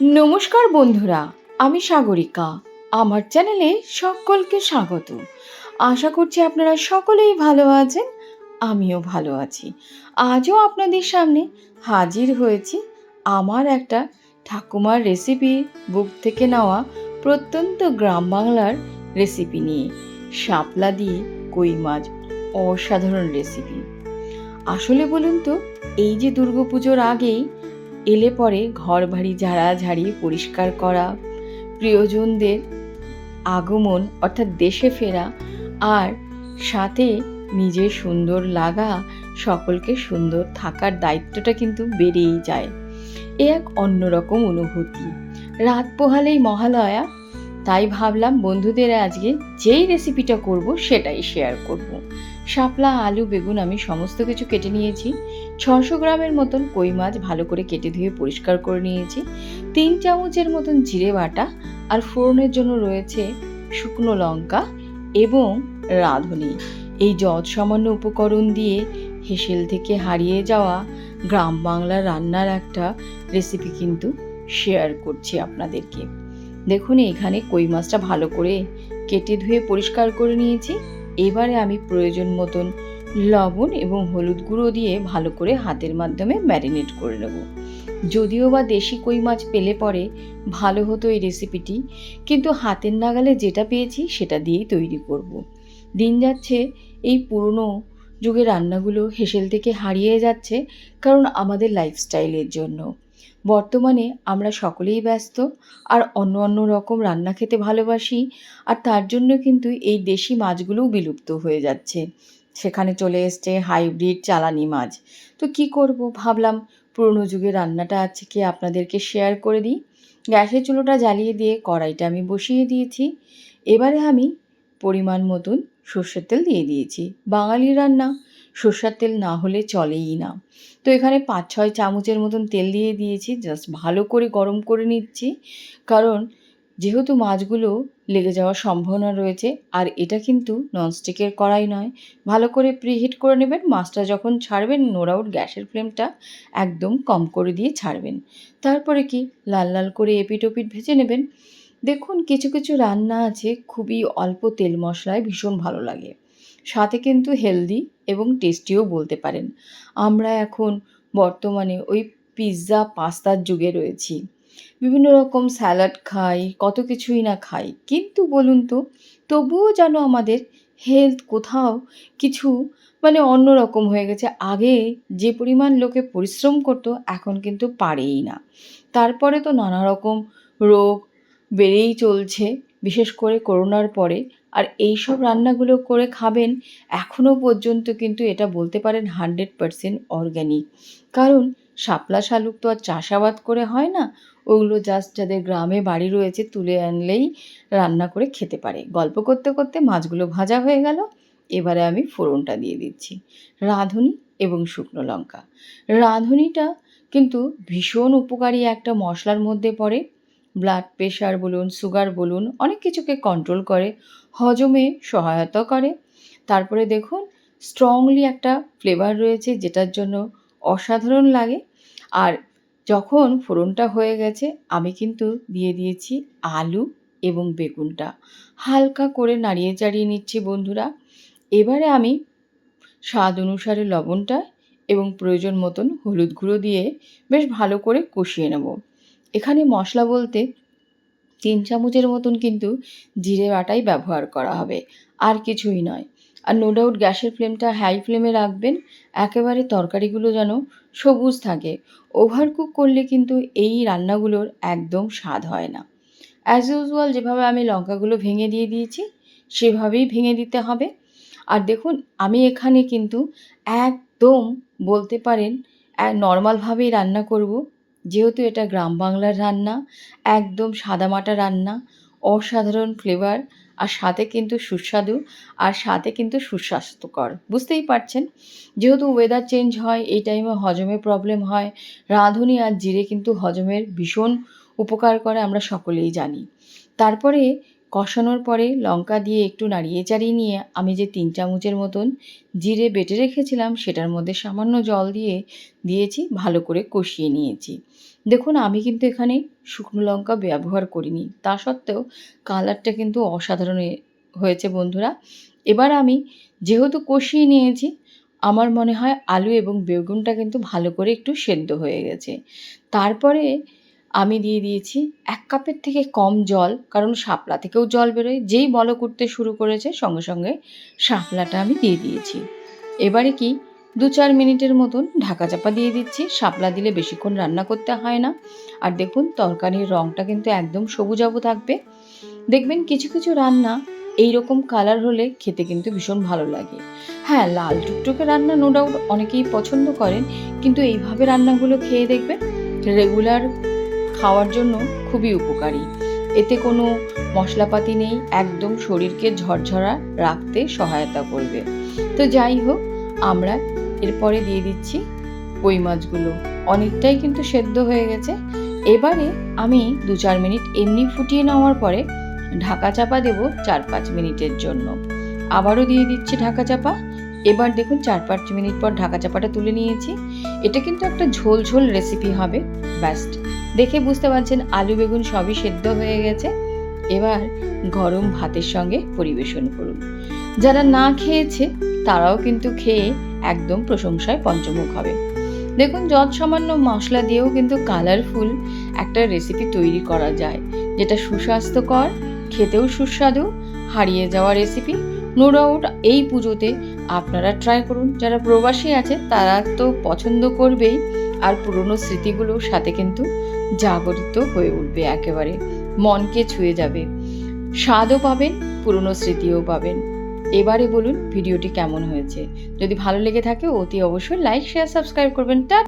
নমস্কার বন্ধুরা, আমি সাগরিকা। আমার চ্যানেলে সকলকে স্বাগত। আশা করছি আপনারা সকলেই ভালো আছেন, আমিও ভালো আছি। আজও আপনাদের সামনে হাজির হয়েছি আমার একটা ঠাকুমার রেসিপি বুক থেকে নেওয়া প্রত্যন্ত গ্রাম বাংলার রেসিপি নিয়ে। শাপলা দিয়ে কই মাছ, অসাধারণ রেসিপি আসলে বলুন তো, এই যে দুর্গাপুজোর আগেই এলে পরে ঘর বাড়ি ঝাড়া ঝাড়িয়ে পরিষ্কার করা, প্রিয়জনদের আগমন অর্থাৎ দেশে ফেরা, আর সাথে নিজের সুন্দর লাগা, সকলকে সুন্দর থাকার দায়িত্বটা কিন্তু বেড়েই যায়। এ এক অন্যরকম অনুভূতি। রাত পোহালেই মহালয়া, তাই ভাবলাম বন্ধুদের আজকে যেই রেসিপিটা করব সেটাই শেয়ার করব। শাপলা, আলু, বেগুন আমি সমস্ত কিছু কেটে নিয়েছি। ছশো গ্রামের মতন কই মাছ ভালো করে কেটে ধুয়ে পরিষ্কার করে নিয়েছি। তিন চামচের মতন জিরে বাটা আর ফোড়নের জন্য রয়েছে শুকনো লঙ্কা এবং রাঁধুনি। এই যৎ সামান্য উপকরণ দিয়ে হেসেল থেকে হারিয়ে যাওয়া গ্রাম বাংলার রান্নার একটা রেসিপি কিন্তু শেয়ার করছি আপনাদেরকে। দেখুন, এখানে কই মাছটা ভালো করে কেটে ধুয়ে পরিষ্কার করে নিয়েছি। এবারে আমি প্রয়োজন মতন লবণ এবং হলুদ গুঁড়ো দিয়ে ভালো করে হাতের মাধ্যমে ম্যারিনেট করে নেব। যদিও বা দেশি কই মাছ পেলে পরে ভালো হতো এই রেসিপিটি, কিন্তু হাতের নাগালে যেটা পেয়েছি সেটা দিয়েই তৈরি করব। দিন যাচ্ছে, এই পুরনো যুগের রান্নাগুলো হেসেল থেকে হারিয়ে যাচ্ছে কারণ আমাদের লাইফস্টাইলের জন্য। বর্তমানে আমরা সকলেই ব্যস্ত, আর অন্য অন্য রকম রান্না খেতে ভালোবাসি, আর তার জন্য কিন্তু এই দেশি মাছগুলোও বিলুপ্ত হয়ে যাচ্ছে। সেখানে চলে এসছে হাইব্রিড চালানি মাছ। তো কি করব ভাবলাম, পুরনো যুগের রান্নাটা আজকে আপনাদেরকে শেয়ার করে দিই? গ্যাসের চুলোটা জ্বালিয়ে দিয়ে কড়াইটা আমি বসিয়ে দিয়েছি। এবারে আমি পরিমাণ মতন সর্ষের তেল দিয়ে দিয়েছি। বাঙালি রান্না, সর্ষের তেল না হলে চলেই না। তো এখানে পাঁচ ছয় চামচের মতন তেল দিয়ে দিয়েছি জাস্ট ভালো করে গরম করে নিচ্ছি। কারণ যেহেতু মাছগুলো লেগে যাওয়ার সম্ভাবনা রয়েছে, আর এটা কিন্তু ননস্টিকের কড়াই নয়। ভালো করে প্রিহিট করে নেবেন, মাছটা যখন ছাড়বেন নোর আউট গ্যাসের ফ্লেমটা একদম কম করে দিয়ে ছাড়বেন। তারপরে কি, লাল লাল করে এপিট ওপিট ভেজে নেবেন। দেখুন, কিছু কিছু রান্না আছে, খুবই অল্প তেল মশলায় ভীষণ ভালো লাগে। সাথে কিন্তু হেলদি এবং টেস্টিও বলতে পারেন। আমরা এখন বর্তমানে ওই পিৎজা পাস্তার যুগে রয়েছি। বিভিন্ন রকম স্যালাড খাই, কত কিছুই না খাই। কিন্তু বলুন তো, তবুও যেন আমাদের হেলথ কোথাও কিছু মানে অন্য রকম হয়ে গেছে। আগে যে পরিমাণ লোকে পরিশ্রম করতো, এখন কিন্তু পারেই না। তারপরে তো নানা রকম রোগ বেড়েই চলছে, বিশেষ করে করোনার পরে। আর এই সব রান্নাগুলো করে খাবেন এখনও পর্যন্ত কিন্তু এটা বলতে পারেন হান্ড্রেড পারসেন্ট অর্গ্যানিক। কারণ শাপলা শালুক তো আর চাষাবাদ করে হয় না। ওগুলো জাস্ট যাদের গ্রামে বাড়ি রয়েছে তুলে আনলেই রান্না করে খেতে পারে। গল্প করতে করতে মাছগুলো ভাজা হয়ে গেল। এবারে আমি ফোড়নটা দিয়ে দিচ্ছি। রাঁধুনি এবং শুকনো লঙ্কা। রাঁধুনিটা কিন্তু ভীষণ উপকারী একটা মশলার মধ্যে পড়ে। ব্লাড প্রেশার বলুন সুগার বলুন, অনেক কিছুকে কন্ট্রোল করে, হজমে সহায়তা করে। তারপরে দেখুন স্ট্রংলি একটা ফ্লেভার রয়েছে যেটার জন্য অসাধারণ লাগে। আর যখন ফোড়নটা হয়ে গেছে, আমি কিন্তু দিয়ে দিয়েছি আলু এবং বেগুনটা। হালকা করে নাড়িয়ে চাড়িয়ে নিচ্ছি বন্ধুরা। এবারে আমি স্বাদ অনুসারে লবণটা এবং প্রয়োজন মতন হলুদ গুঁড়ো দিয়ে বেশ ভালো করে কষিয়ে নেব। এখানে মশলা বলতে তিন চামচের মতন কিন্তু জিরে বাটাই ব্যবহার করা হবে, আর কিছুই নয়। আর নো ডাউট গ্যাসের ফ্লেমটা হাই ফ্লেমে রাখবেন। একেবারে তরকারিগুলো যেন সবুজ থাকে। ওভারকুক করলে কিন্তু এই রান্নাগুলোর একদম স্বাদ হয় না। অ্যাজ ইউজুয়াল যেভাবে আমি লঙ্কাগুলো ভেঙে দিয়ে দিয়েছি, সেভাবেই ভেঙে দিতে হবে। আর দেখুন, আমি এখানে কিন্তু একদম বলতে পারেন নর্মালভাবেই রান্না করব। যেহেতু এটা গ্রাম বাংলার রান্না, একদম সাদামাটা রান্না অসাধারণ ফ্লেভার আর সাথে কিন্তু সুস্বাদু, আর সাথে কিন্তু সুস্বাস্থ্যকর। বুঝতেই পারছেন? যেহেতু ওয়েদার চেঞ্জ হয়, এই টাইমে হজমে প্রবলেম হয়, রাঁধুনি আর জিরে কিন্তু হজমের ভীষণ উপকার করে, আমরা সকলেই জানি। তারপরে কষানোর পরে লঙ্কা দিয়ে একটু নাড়িয়ে চাড়িয়ে নিয়ে আমি যে তিন চামচের মতন জিরে বেটে রেখেছিলাম, সেটার মধ্যে সামান্য জল দিয়ে দিয়েছি, ভালো করে কষিয়ে নিয়েছি। দেখুন, আমি কিন্তু এখানে শুকনো লঙ্কা ব্যবহার করিনি। তা সত্ত্বেও কালারটা কিন্তু অসাধারণ হয়েছে বন্ধুরা। এবার আমি যেহেতু কষিয়ে নিয়েছি, আমার মনে হয় আলু এবং বেগুনটা কিন্তু ভালো করে একটু সেদ্ধ হয়ে গেছে। তারপরে আমি দিয়ে দিয়েছি এক কাপের থেকে কম জল, কারণ শাপলা থেকেও জল বেরোয়। যেই বল করতে শুরু করেছে, সঙ্গে সঙ্গে শাপলাটা আমি দিয়ে দিয়েছি। এবারে কি, দু চার মিনিটের মতন ঢাকা চাপা দিয়ে দিচ্ছি। শাপলা দিলে বেশিক্ষণ রান্না করতে হয় না। আর দেখুন, তরকারির রঙটা কিন্তু একদম সবুজাবু থাকবে। দেখবেন কিছু কিছু রান্না এই রকম কালার হলে খেতে কিন্তু ভীষণ ভালো লাগে। হ্যাঁ লাল টুকটুকে রান্না নো ডাউট অনেকেই পছন্দ করেন, কিন্তু এইভাবে রান্নাগুলো খেয়ে দেখবেন রেগুলার খাওয়ার জন্য খুবই উপকারী। এতে কোনো মশলাপাতি নেই, একদম শরীরকে ঝরঝরা রাখতে সহায়তা করবে। তো যাই হোক, আমরা এরপরে দিয়ে দিচ্ছি কই মাছগুলো। অনেকটাই কিন্তু সেদ্ধ হয়ে গেছে। এবারে আমি দু চার মিনিট এমনি ফুটিয়ে নেওয়ার পরে ঢাকা চাপা দেব চার পাঁচ মিনিটের জন্য। আবারও দিয়ে দিচ্ছি ঢাকা চাপা। এবার দেখুন চার পাঁচ মিনিট পর ঢাকা চাপাটা তুলে নিয়েছি। এটা কিন্তু একটা ঝোল ঝোল রেসিপি হবে ব্যাস্ট দেখে বুঝতে পারছেন আলু বেগুন সবই সেদ্ধ হয়ে গেছে। এবার গরম ভাতের সঙ্গে পরিবেশন করুন। যারা না খেয়েছে, তারাও কিন্তু খেয়ে একদম প্রশংসায় পঞ্চমুখ হবে। দেখুন, যত সামান্য মশলা দিয়েও কিন্তু কালারফুল একটা রেসিপি তৈরি করা যায়, যেটা সুস্বাস্থ্যকর, খেতেও সুস্বাদু, হারিয়ে যাওয়া রেসিপি নো ডাউট এই পুজোতে আপনারা ট্রাই করুন। যারা প্রবাসী আছে, তারা তো পছন্দ করবেই, আর পুরনো স্মৃতিগুলোর সাথে কিন্তু জাগরিত হয়ে উঠবে একেবারে। মনকে ছুঁয়ে যাবে। স্বাদও পাবেন, পুরনো স্মৃতিও পাবেন। এবারে বলুন, ভিডিওটি কেমন হয়েছে? যদি ভালো লেগে থাকে, অতি অবশ্যই লাইক শেয়ার সাবস্ক্রাইব করবেন। টাটা!